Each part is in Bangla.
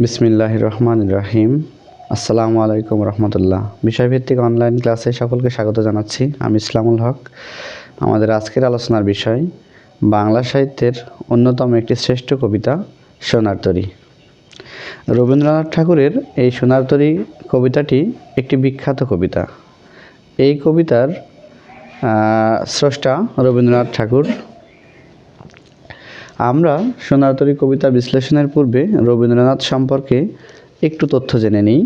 বিসমিল্লাহ রহমান রাহিম আসসালামু আলাইকুম রহমতুল্লাহ। বিষয়ভিত্তিক অনলাইন ক্লাসে সকলকে স্বাগত জানাচ্ছি। আমি ইসলামুল হক। আমাদের আজকের আলোচনার বিষয়, বাংলা সাহিত্যের অন্যতম একটি শ্রেষ্ঠ কবিতা, সোনার তরী। রবীন্দ্রনাথ ঠাকুরের এই সোনার তরী কবিতাটি একটি বিখ্যাত কবিতা। এই কবিতার স্রষ্টা রবীন্দ্রনাথ ঠাকুর আমরা সোনারতরী কবিতা বিশ্লেষণের পূর্বে রবীন্দ্রনাথ সম্পর্কে একটু তথ্য জেনে নিই।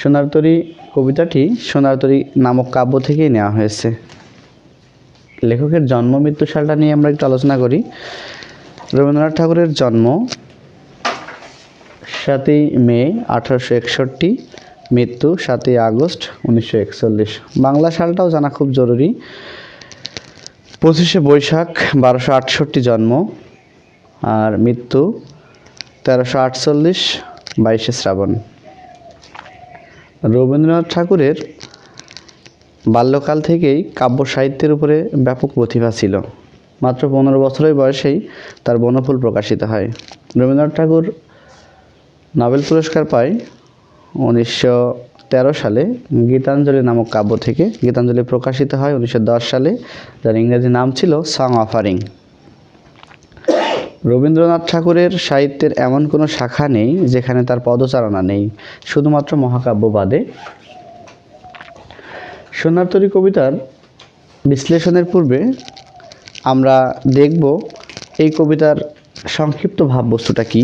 সোনারতরী কবিতাটি সোনারতরী নামক কাব্য থেকেই নেওয়া হয়েছে। লেখকের জন্ম, মৃত্যু সালটা নিয়ে আমরা একটু আলোচনা করি। রবীন্দ্রনাথ ঠাকুরের জন্ম সাতই মে আঠারোশো একষট্টি, মৃত্যু সাতই আগস্ট উনিশশো একচল্লিশ। বাংলা সালটাও জানা খুব জরুরি। পঁচিশে বৈশাখ বারোশো আটষট্টি জন্ম আর মৃত্যু তেরোশো আটচল্লিশ বাইশে শ্রাবণ। রবীন্দ্রনাথ ঠাকুরের বাল্যকাল থেকেই কাব্য সাহিত্যের উপরে ব্যাপক প্রতিভা ছিল। মাত্র পনেরো বছরের বয়সেই তার বনফুল প্রকাশিত হয়। রবীন্দ্রনাথ ঠাকুর নোবেল পুরস্কার পায় উনিশশো তেরো সালে গীতাঞ্জলি নামক কাব্য থেকে গীতাঞ্জলি প্রকাশিত হয় উনিশশো দশ সালে, যার ইংরেজি নাম ছিল সং অফারিং রবীন্দ্রনাথ ঠাকুরের সাহিত্যের এমন কোনো শাখা নেই যেখানে তার পদচারণা নেই, শুধুমাত্র মহাকাব্য বাদে। সোনারতরী কবিতার বিশ্লেষণের পূর্বে আমরা দেখব এই কবিতার সংক্ষিপ্ত ভাববস্তুটা কী।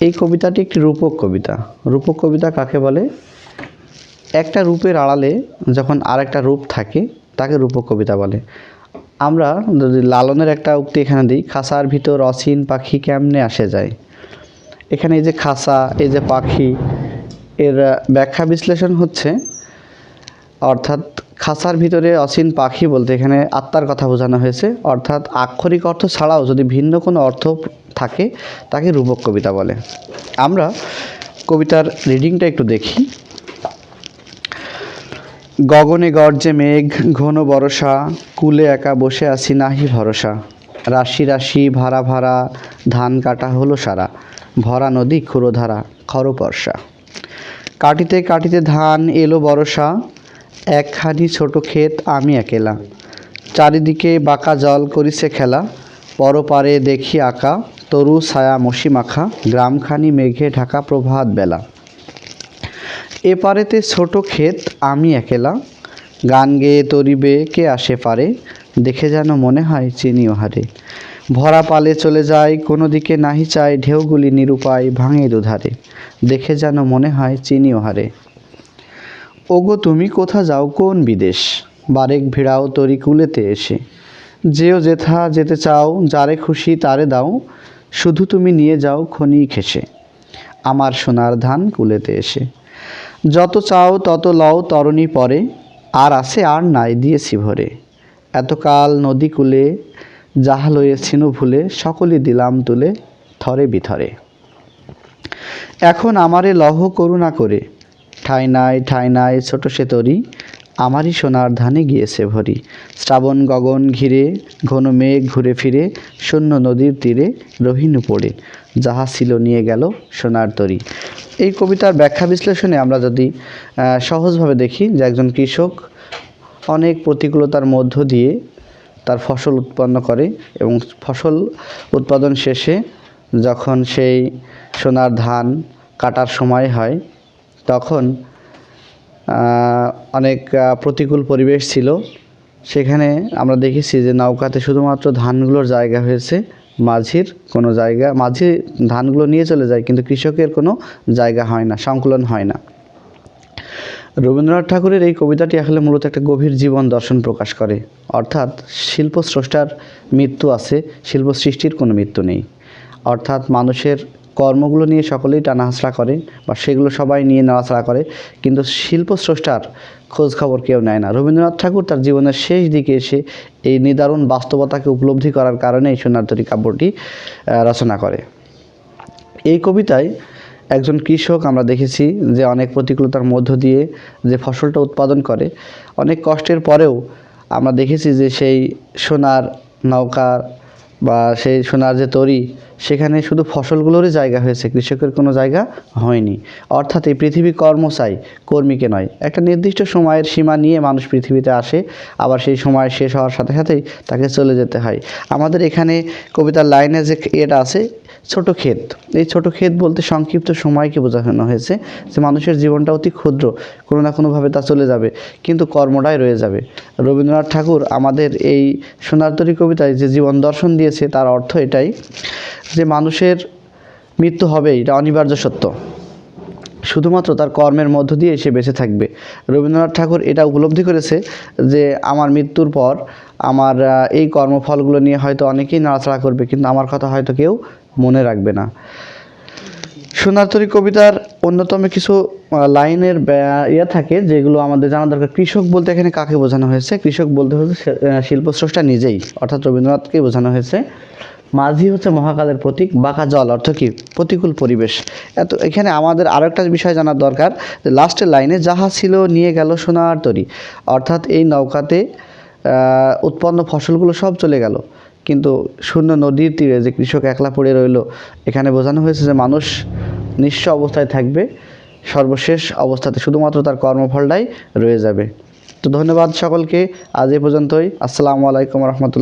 এই কবিতাটি একটি রূপক কবিতা। রূপক কবিতা কাকে বলে? একটা রূপের আড়ালে যখন আরেকটা রূপ থাকে, তাকে রূপক কবিতা বলে। আমরা যদি লালনের একটা উক্তি এখানে দিই, খাসার ভিতর অসীন পাখি কেমনে আসে যায়? এখানে এই যে খাসা, এই যে পাখি, এর ব্যাখ্যা বিশ্লেষণ হচ্ছে, অর্থাৎ খাসার ভিতরে অসীন পাখি বলতে এখানে আত্মার কথা বোঝানো হয়েছে, অর্থাৎ আক্ষরিক অর্থ ছাড়াও যদি ভিন্ন কোনো অর্থ থাকে, তাকে রূপক কবিতা বলে। আমরা কবিতার রিডিংটা একটু দেখি। গগনে গর্জে মেঘ, ঘন বরষা, কুলে একা বসে আছি নাহি ভরসা। রাশি রাশি, ভাড়া ভাড়া, ধান কাটা হলো সারা। ভরা নদী, ক্ষুরোধারা, খরপর্ষা। কাটিতে কাটিতে ধান এলো বরষা, একখানি ছোট ক্ষেত আমি একেলা। চারিদিকে বাঁকা জল করিছে খেলা, পরপারে দেখি আঁকা, তরু ছায়া মশি মাখা, গ্রামখানি মেঘে ঢাকা প্রভাত বেলা। এপারেতে ছোট ক্ষেত আমি একেলা। গান গেয়ে তরিবে, কে আসে পারে? দেখে যেন মনে হয় চিনি হারে ভরা পালে চলে যায় কোনো দিকে নাহি চায় ঢেউগুলি নিরুপায় ভাঙে দুধারে। দেখে যেন মনে হয় চিনি হারে ওগো, তুমি কোথা যাও কোন বিদেশ? বারেক ভিড়াও তরি কুলেতে এসে। যেও যেথা যেতে চাও, যারে খুশি তারে দাও। শুধু তুমি নিয়ে যাও খনি খেসে আমার সোনার ধান কুলেতে এসে। যত চাও তত লও তরণী পরে, আর আসে আর নাই দিয়েছি ভরে। এতকাল নদী কূলে, যাহা লইয়েছিনু ভুলে, সকলই দিলাম তুলে থরে বিথরে। এখন আমারে লহ করুণা করে। ঠাই নাই ঠাই নাই, ছোট সে তরি আমারই সোনার ধানে গিয়েছে ভরি। শ্রাবণ গগন ঘিরে, ঘন মেঘ ঘুরে ফিরে, শূন্য নদীর তীরে রহিনু পড়ে। যাহা ছিল নিয়ে গেল সোনার তরি। এই কবিতার ব্যাখ্যা বিশ্লেষণে আমরা যদি সহজভাবে দেখি যে একজন কৃষক অনেক প্রতিকূলতার মধ্য দিয়ে তার ফসল উৎপন্ন করে এবং ফসল উৎপাদন শেষে যখন সেই সোনার ধান কাটার সময় হয়, তখন অনেক প্রতিকূল পরিবেশ ছিল। সেখানে আমরা দেখেছি যে নৌকাতে শুধুমাত্র ধানগুলোর জায়গা হয়েছে, মাঝির কোনো জায়গা, মাঝি ধানগুলো নিয়ে চলে যায়, কিন্তু কৃষকের কোনো জায়গা হয় না, সংকলন হয় না। রবীন্দ্রনাথ ঠাকুরের এই কবিতাটি আসলে মূলত একটা গভীর জীবন দর্শন প্রকাশ করে। অর্থাৎ শিল্প স্রষ্টার মৃত্যু আছে শিল্প সৃষ্টির কোনো মৃত্যু নেই। অর্থাৎ মানুষের কর্মগুলো নিয়ে সকলেই টানাহাসড়া করে বা সেগুলো সবাই নিয়ে নাড়াচাড়া করে। কিন্তু শিল্প স্রষ্টার খোঁজ খবর কেউ নেয় না। রবীন্দ্রনাথ ঠাকুর তার জীবনের শেষ দিকে এসে এই নিদারুণ বাস্তবতাকে উপলব্ধি করার কারণে এই সোনারতরী কাব্যটি রচনা করে। এই কবিতায় একজন কৃষক আমরা দেখেছি যে অনেক প্রতিকূলতার মধ্য দিয়ে যে ফসলটা উৎপাদন করে, অনেক কষ্টের পরেও আমরা দেখেছি যে সেই সোনার নৌকা বা সেই সোনার যে তরি, সেখানে শুধু ফসলগুলোরই জায়গা হয়েছে, কৃষকের কোনো জায়গা হয়নি। অর্থাৎ এই পৃথিবী কর্ম চাই কর্মীকে নয়। একটা নির্দিষ্ট সময়ের সীমা নিয়ে মানুষ পৃথিবীতে আসে, আবার সেই সময় শেষ হওয়ার সাথে সাথেই তাকে চলে যেতে হয়। আমাদের এখানে কবিতার লাইনে যে এটা আছে ছোট ক্ষেত। এই ছোট ক্ষেত বলতে সংক্ষিপ্ত সময়কে বোঝানো হয়েছে যে মানুষের জীবনটা অতি ক্ষুদ্র, কোনো না কোনোভাবে তা চলে যাবে, কিন্তু কর্মটাই রয়ে যাবে। রবীন্দ্রনাথ ঠাকুর আমাদের এই সোনারতরী কবিতায় যে জীবন দর্শন দিয়েছে, তার অর্থ এটাই যে মানুষের মৃত্যু হবে এটা অনিবার্য সত্য। শুধুমাত্র তার কর্মের মধ্য দিয়ে সে বেঁচে থাকবে। রবীন্দ্রনাথ ঠাকুর এটা উপলব্ধি করেছে যে, আমার মৃত্যুর পর আমার এই কর্মফলগুলো নিয়ে হয়তো অনেকেই নাড়াচাড়া করবে, কিন্তু আমার কথা হয়তো কেউ মনে রাখবে না। সোনারতরী কবিতার অন্যতম কিছু লাইনের ইয়ে থাকে যেগুলো আমাদের জানা দরকার। কৃষক বলতে এখানে কাকে বোঝানো হয়েছে? কৃষক বলতে হচ্ছে শিল্পস্রষ্টা নিজেই, অর্থাৎ রবীন্দ্রনাথকেই বোঝানো হয়েছে। মাঝি হচ্ছে মহাকালের প্রতীক, বাঁকা জল অর্থ কি? প্রতিকূল পরিবেশ। এত, এখানে আমাদের আরও একটা বিষয় জানার দরকার, যে লাস্টের লাইনে যাহা ছিল নিয়ে গেল সোনার তরী। অর্থাৎ এই নৌকাতে উৎপন্ন ফসলগুলো সব চলে গেল। কিন্তু শূন্য নদীর তীরে যে কৃষক একলা পড়ে রইল, এখানে বোঝানো হয়েছে যে মানুষ নিঃস্ব অবস্থায় থাকবে, সর্বশেষ অবস্থাতে শুধুমাত্র তার কর্মফলটাই রয়ে যাবে। তো ধন্যবাদ সকলকে, আজ এ পর্যন্তই। আসসালামু আলাইকুম রহমতুল্লাহ।